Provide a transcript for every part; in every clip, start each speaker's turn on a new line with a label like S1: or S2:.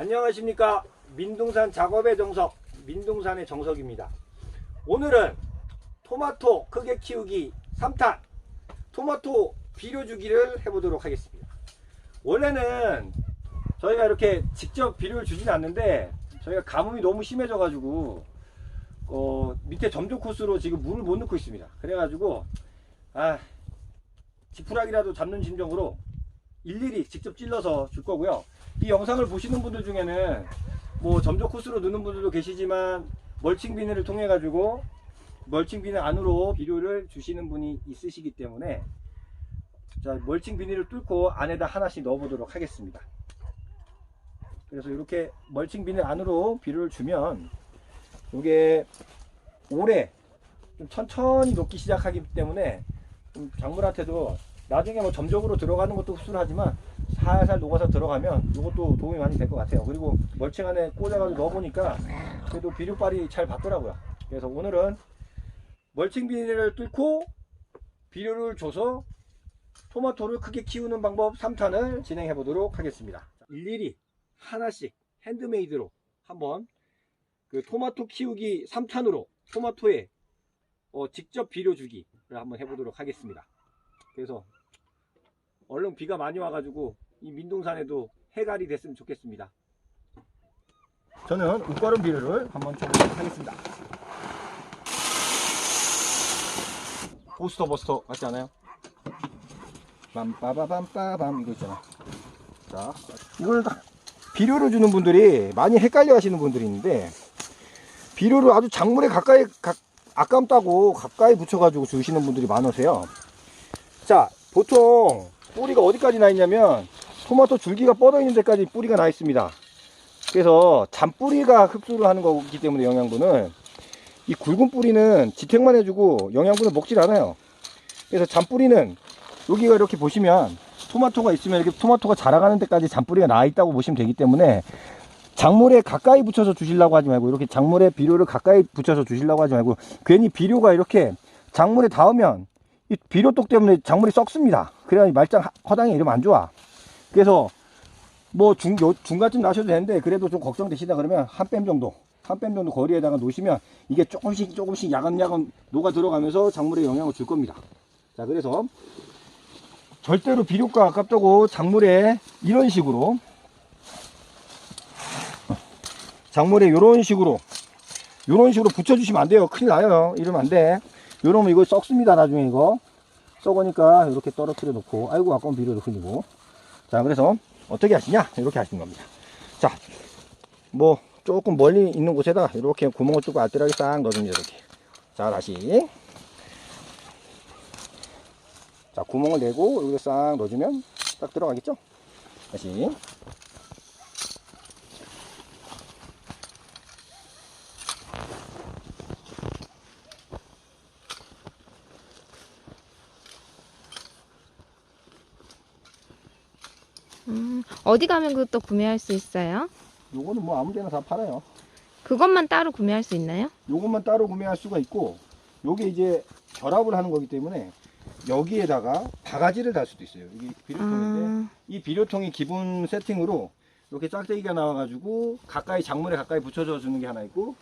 S1: 안녕하십니까. 민둥산 작업의 정석 민둥산의 정석입니다. 오늘은 토마토 크게 키우기 3탄 토마토 비료 주기를 해보도록 하겠습니다. 원래는 저희가 이렇게 직접 비료를 주진 않는데 저희가 가뭄이 너무 심해져 가지고 어, 밑에 점조 코스로 지금 물을 못 넣고 있습니다. 그래가지고 아 지푸라기라도 잡는 심정으로 일일이 직접 찔러서 줄 거고요 이 영상을 보시는 분들 중에는 뭐 점조 코스로 넣는 분들도 계시지만 멀칭 비닐을 통해 가지고 멀칭 비닐 안으로 비료를 주시는 분이 있으시기 때문에 자 멀칭 비닐을 뚫고 안에다 하나씩 넣어 보도록 하겠습니다. 그래서 이렇게 멀칭 비닐 안으로 비료를 주면 이게 오래 좀 천천히 녹기 시작하기 때문에 좀 작물한테도 나중에 뭐 점적으로 들어가는 것도 흡수하지만 살살 녹아서 들어가면 이것도 도움이 많이 될 것 같아요. 그리고 멀칭 안에 꽂아가지고 넣어보니까 그래도 비료빨이 잘 받더라고요. 그래서 오늘은 멀칭 비닐을 뚫고 비료를 줘서 토마토를 크게 키우는 방법 3탄을 진행해 보도록 하겠습니다. 일일이 하나씩 핸드메이드로 한번 그 토마토 키우기 3탄으로 토마토에 어, 직접 비료 주기를 한번 해보도록 하겠습니다. 그래서 얼른 비가 많이 와가지고 이 민둥산에도 해갈이 됐으면 좋겠습니다. 저는 웃가름 비료를 한번 줘보도록 하겠습니다. 보스터 버스터 같지 않아요? 빰빠바밤빠밤 이거 있잖아. 자, 이걸 다 비료를 주는 분들이 많이 헷갈려 하시는 분들이 있는데 비료를 아주 작물에 가까이 가, 아깝다고 가까이 붙여가지고 주시는 분들이 많으세요. 자, 보통 뿌리가 어디까지 나 있냐면 토마토 줄기가 뻗어 있는 데까지 뿌리가 나 있습니다. 그래서 잔뿌리가 흡수를 하는 거기 때문에 영양분을 이 굵은 뿌리는 지탱만 해주고 영양분을 먹질 않아요. 그래서 잔뿌리는 여기가 이렇게 보시면 토마토가 있으면 이렇게 토마토가 자라가는 데까지 잔뿌리가 나 있다고 보시면 되기 때문에 작물에 가까이 붙여서 주시려고 하지 말고 이렇게 작물에 비료를 가까이 붙여서 주시려고 하지 말고 괜히 비료가 이렇게 작물에 닿으면 이 비료독 때문에 작물이 썩습니다. 그래야 말짱 허당에 이러면 안 좋아. 그래서 뭐 중, 요, 중간쯤 나셔도 되는데 그래도 좀 걱정되시다 그러면 한 뺨 정도 한 뺨 정도 거리에다가 놓으시면 이게 조금씩 조금씩 야금야금 녹아 들어가면서 작물에 영향을 줄 겁니다. 자 그래서 절대로 비료가 아깝다고 작물에 이런 식으로 작물에 이런 식으로 이런 식으로 붙여주시면 안 돼요. 큰일 나요. 이러면 안 돼. 이러면 이거 썩습니다. 나중에 이거 썩으니까 이렇게 떨어뜨려 놓고 아이고 아까운 비료도 흘리고 자 그래서 어떻게 하시냐 이렇게 하시는 겁니다. 자 뭐 조금 멀리 있는 곳에다 이렇게 구멍을 뚫고 알뜰하게 싹 넣어줍니다. 이렇게 자 다시 자 구멍을 내고 여기 싹 넣어주면 딱 들어가겠죠? 다시
S2: 어디 가면 그것도 구매할 수 있어요?
S1: 요거는 뭐 아무데나 다 팔아요.
S2: 그것만 따로 구매할 수 있나요?
S1: 요것만 따로 구매할 수가 있고 요게 이제 결합을 하는 거기 때문에 여기에다가 바가지를 달 수도 있어요. 이게 비료통인데
S2: 아,
S1: 이 비료통이 기본 세팅으로 이렇게 짝대기가 나와가지고 가까이 작물에 가까이 붙여줘 주는 게 하나 있고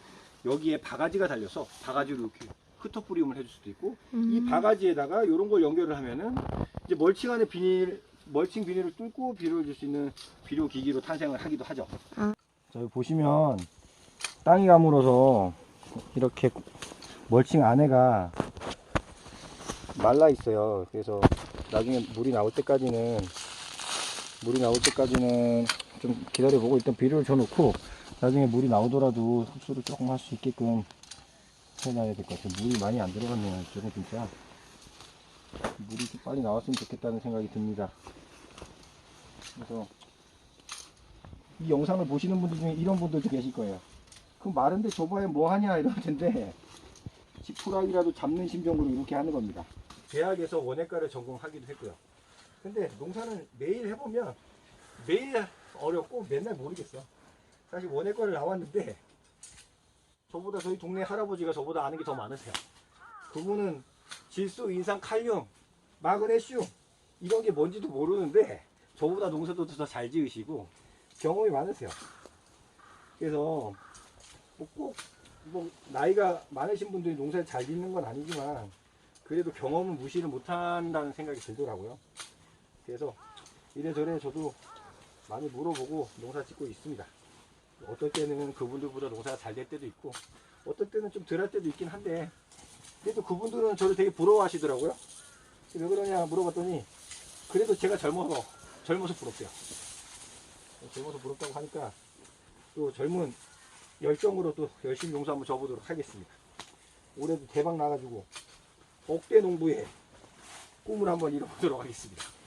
S1: 여기에 바가지가 달려서 바가지로 이렇게 흩어뿌림을 해줄 수도 있고 이
S2: 음.
S1: 바가지에다가 이런 걸 연결을 하면은 이제 멀칭 안에 비닐 멀칭 비닐을 뚫고 비료를 줄 수 있는 비료 기기로 탄생을 하기도 하죠.
S2: 아.
S1: 자 여기 보시면 땅이 가물어서 이렇게 멀칭 안에가 말라 있어요. 그래서 나중에 물이 나올 때까지는 물이 나올 때까지는 좀 기다려 보고 일단 비료를 줘놓고 나중에 물이 나오더라도 흡수를 조금 할 수 있게끔 해놔야 될 것 같아요. 물이 많이 안 들어갔네요. 이쪽은 진짜 물이 좀 빨리 나왔으면 좋겠다는 생각이 듭니다. 그래서 이 영상을 보시는 분들 중에 이런 분들도 계실 거예요. 그 마른데 줘봐야 뭐 하냐 이럴 텐데 지푸라기라도 잡는 심정으로 이렇게 하는 겁니다. 대학에서 원예과를 전공하기도 했고요. 근데 농사는 매일 해보면 매일 어렵고 맨날 모르겠어. 사실 원예과를 나왔는데 저보다 저희 동네 할아버지가 저보다 아는 게 더 많으세요. 그분은 질소, 인산, 칼륨, 마그네슘 이런 게 뭔지도 모르는데 저보다 농사도 더 잘 지으시고 경험이 많으세요. 그래서 뭐꼭 뭐 나이가 많으신 분들이 농사를 잘 짓는 건 아니지만 그래도 경험은 무시를 못한다는 생각이 들더라고요. 그래서 이래저래 저도 많이 물어보고 농사 짓고 있습니다. 어떨 때는 그분들보다 농사가 잘 될 때도 있고 어떨 때는 좀 덜 할 때도 있긴 한데 그래도 그분들은 저를 되게 부러워하시더라고요. 왜 그러냐 물어봤더니 그래도 제가 젊어서 젊어서 부럽대요. 젊어서 부럽다고 하니까 또 젊은 열정으로 또 열심히 농사 한번 져보도록 하겠습니다. 올해도 대박 나가지고 억대 농부의 꿈을 한번 이뤄보도록 하겠습니다.